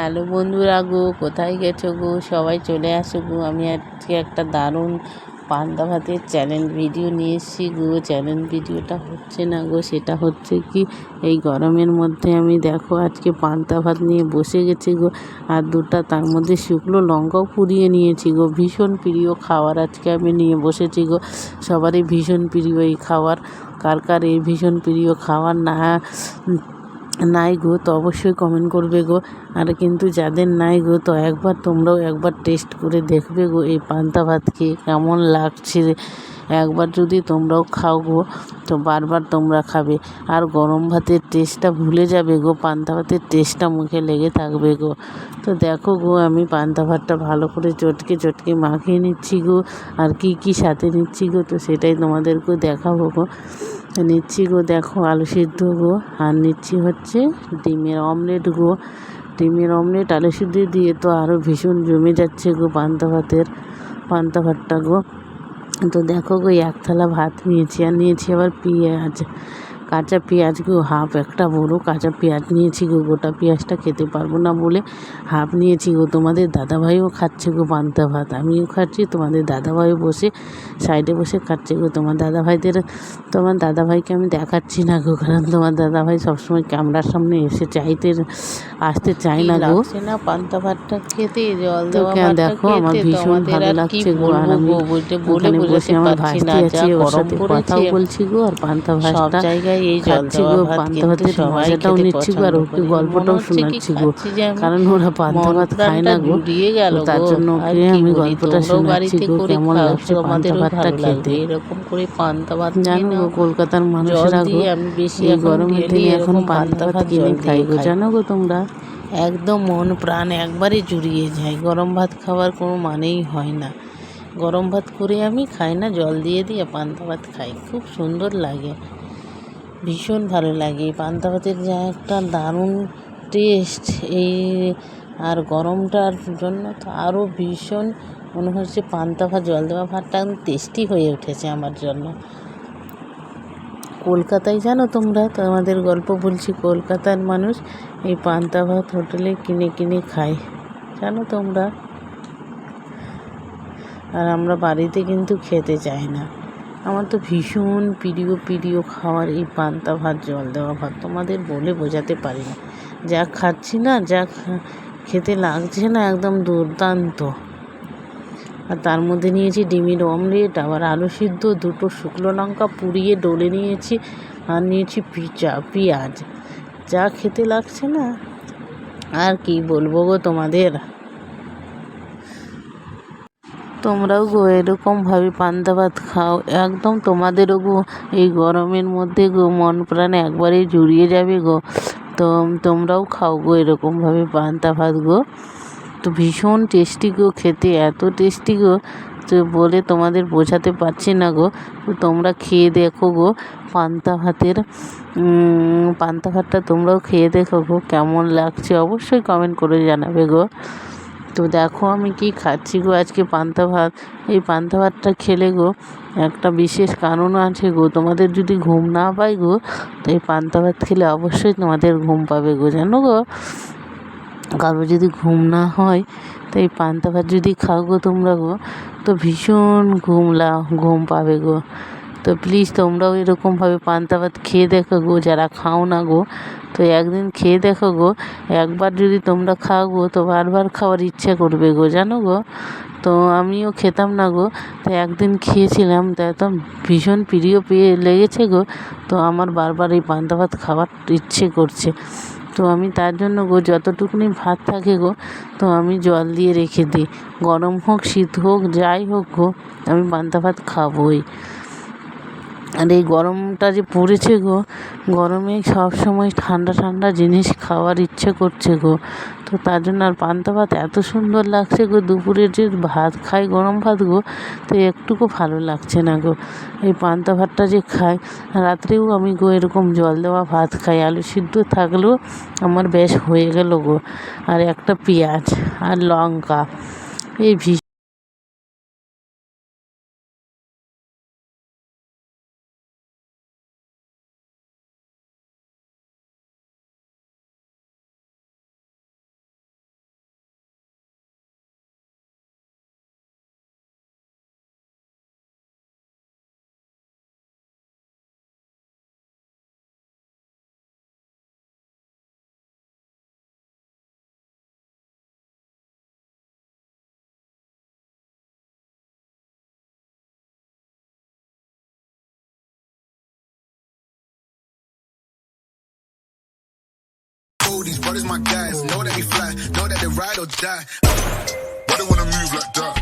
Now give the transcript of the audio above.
Hello বন্ধুরা গো, কোথায় গেছো গো? সবাই চলে আসো গো। আমি আজকে একটা দারুণ পান্তা ভাতের চ্যালেঞ্জ ভিডিও নিয়ে এসেছি গো। চ্যালেঞ্জ ভিডিওটা হচ্ছে না গো, সেটা হচ্ছে কি, এই গরমের মধ্যে আমি দেখো আজকে পান্তা ভাত নিয়ে বসে গেছি গো। আর দুটা তার মধ্যে শুকনো লঙ্কাও পুড়িয়ে নিয়েছি গো। ভীষণ প্রিয় খাবার আজকে আমি নিয়ে বসেছি গো। সবারই ভীষণ প্রিয় এই খাবার কার কার এই ভীষণ প্রিয় খাবার না নাই গো, তো অবশ্যই কমেন্ট করবে গো। আর কিন্তু যাদের নাই গো, তো একবার তোমরাও একবার টেস্ট করে দেখবে গো এই পান্তা ভাত খেয়ে কেমন লাগছে। একবার যদি তোমরাও খাও গো, তো বারবার তোমরা খাবে। আর গরম ভাতের টেস্টটা ভুলে যাবে গো, পান্তা ভাতের টেস্টটা মুখে লেগে থাকবে গো। তো দেখো গো, আমি পান্তা ভাতটা ভালো করে চটকে চটকে মাখিয়ে নিচ্ছি গো। আর কি কি সাথে নিচ্ছি গো, তো সেটাই তোমাদেরকেও দেখাবো গো। নিচ্ছি গো, দেখো আলু সিদ্ধ গো, আর নিচ্ছি হচ্ছে ডিমের অমলেট গো। ডিমের অমলেট, আলু সিদ্ধ দিয়ে তো আরও ভীষণ জমে যাচ্ছে গো পান্তা ভাতের, পান্তা ভাতটা গো। তো দেখো গো এক থালা ভাত নিয়েছি, আর নিয়েছি আবার পেঁয়াজ। কাঁচা পেঁয়াজ গো হাফ একটা বড় কাঁচা পেঁয়াজ নিয়েছি গো গোটা পেঁয়াজটা খেতে পারব না বলে হাফ নিয়েছি গো। তোমাদের দাদাভাইও খাচ্ছে গো পান্তা ভাত আমিও খাচ্ছি তোমাদের দাদাভাইও বসে সাইডে বসে খাচ্ছে গো। তোমার দাদাভাইদের তোমার দাদাভাইকে আমি দেখাচ্ছি না গো কারণ তোমার দাদাভাই সবসময় ক্যামেরার সামনে এসে চাইতে আসতে চাই না গো। না পান্তা ভাতটা খেতে? জল দেখো আমার ভীষণ ভালো লাগছে গো আর আমি বলে বসে আমার ভাসতে আছি ওর সাথে কথাও বলছি গো আর পান্তা সব ভাতটা জায়গায় এই জল দেওয়া ভাত কিন্তু সবাই খেতে নিচ্ছি গো আর পছন্দ করে। গল্পটাও শোনাচ্ছি গো। কারণ ওরা পান্তা ভাত খায় না গো। গেল তার জন্য ওকে আমি গল্পটা শোনাচ্ছি গো কেমন লাগছে পান্তা ভাতটা খেতে? এরকম করে পান্তা ভাত জানো গো কলকাতার মানুষেরা গো বেশি গরমের দিনে এখন পান্তা ভাত কিনে খাই গো। জানো গো তোমরা? একদম মন প্রাণ একবারে জুড়িয়ে যায়। গরম ভাত খাওয়ার কোনো মানেই হয় না। গরম ভাত করে আমি খাই না জল দিয়ে দিয়ে পান্তা ভাত খাই। খুব সুন্দর লাগে। ভীষণ ভালো লাগে। পান্তা ভাতের যা একটা দারুণ টেস্ট এই আর গরমটার জন্য তো আরও ভীষণ মনে হচ্ছে পান্তা ভাত জল দেওয়া ভাতটা টেস্টি হয়ে উঠেছে আমার জন্য। কলকাতায় জানো তোমরা? তোমাদের গল্প বলছি, কলকাতার মানুষ এই পান্তা ভাত হোটেলে কিনে কিনে খায়। জানো তোমরা? আর আমরা বাড়িতে কিন্তু খেতে চাই না। আমার তো ভীষণ প্রিয় প্রিয় খাওয়ার এই পান্তা ভাত, জল দেওয়া ভাত তোমাদের বলে বোঝাতে পারি না যা খাচ্ছি না, যা খেতে লাগছে না একদম দুর্দান্ত। আর তার মধ্যে নিয়েছি ডিমের অমলেট, আবার আলু সিদ্ধ, দুটো শুকনো লঙ্কা পুড়িয়ে ডলে নিয়েছি, আর নিয়েছি পিচা, পেঁয়াজ। যা খেতে লাগছে না, আর কি বলব গো তোমাদের? তোমরাও গো এরকমভাবে পান্তা ভাত খাও। একদম তোমাদেরও গো এই গরমের মধ্যে গো মন প্রাণ একবারেই জুড়িয়ে যাবে গো। তো তোমরাও খাও গো এরকমভাবে পান্তা ভাত গো। তো ভীষণ টেস্টি গো খেতে, এত টেস্টি গো তো বলে তোমাদের বোঝাতে পারছি না গো। তো তোমরা খেয়ে দেখো গো পান্তা ভাতের পান্তা ভাতটা তোমরাও খেয়ে দেখো গো কেমন লাগছে। অবশ্যই কমেন্ট করে জানাবে গো। তো দেখো আমি কি খাচ্ছি গো আজকে পান্তা ভাত। এই পান্তা ভাতটা খেলে গো একটা বিশেষ কারণ আছে গো। তোমাদের যদি ঘুম না পায় গো, তো এই পান্তা ভাত খেলে অবশ্যই তোমাদের ঘুম পাবে গো, জানো গো? কারও যদি ঘুম না হয়, তো এই পান্তা ভাত যদি খাও গো তোমরা গো, তো ভীষণ ঘুম লা, ঘুম পাবে গো। তো প্লিজ তোমরাও এরকমভাবে পান্তা ভাত খেয়ে দেখো গো, যারা খাও না গো তো একদিন খেয়ে দেখো গো, একবার যদি তোমরা খাও গো, তো বারবার খাওয়ার ইচ্ছা করবে গো, জানো গো? তো আমিও খেতাম না গো। তো একদিন খেয়েছিলাম, তো এত ভীষণ প্রিয় পেয়ে লেগেছে গো। তো আমার বারবার এই পান্তা ভাত খাওয়ার ইচ্ছে করছে। তো আমি তার জন্য গো, যতটুকুনি ভাত থাকে গো, তো আমি জল দিয়ে রেখে দিই। গরম হোক, শীত হোক, যাই হোক গো, আমি পান্তা ভাত খাবোই। আর এই গরমটা যে পড়েছে গো, গরমে সব সময় ঠান্ডা ঠান্ডা জিনিস খাওয়ার ইচ্ছে করছে গো। তো তার জন্য আর পান্তা ভাত এত সুন্দর লাগছে গো, দুপুরে যে ভাত খাই, গরম ভাত গো, তো একটুকু ভালো লাগছে না গো। এই পান্তা ভাতটা যে খাই, রাত্রেও আমি গো এরকম জল দেওয়া ভাত খাই। আলু সিদ্ধ থাকলেও আমার বেশ হয়ে গেল গো। আর একটা পেঁয়াজ আর লঙ্কা, এই ভীষণ these brothers my guys. Know that we fly, know that they ride or die. Why they wanna move like that?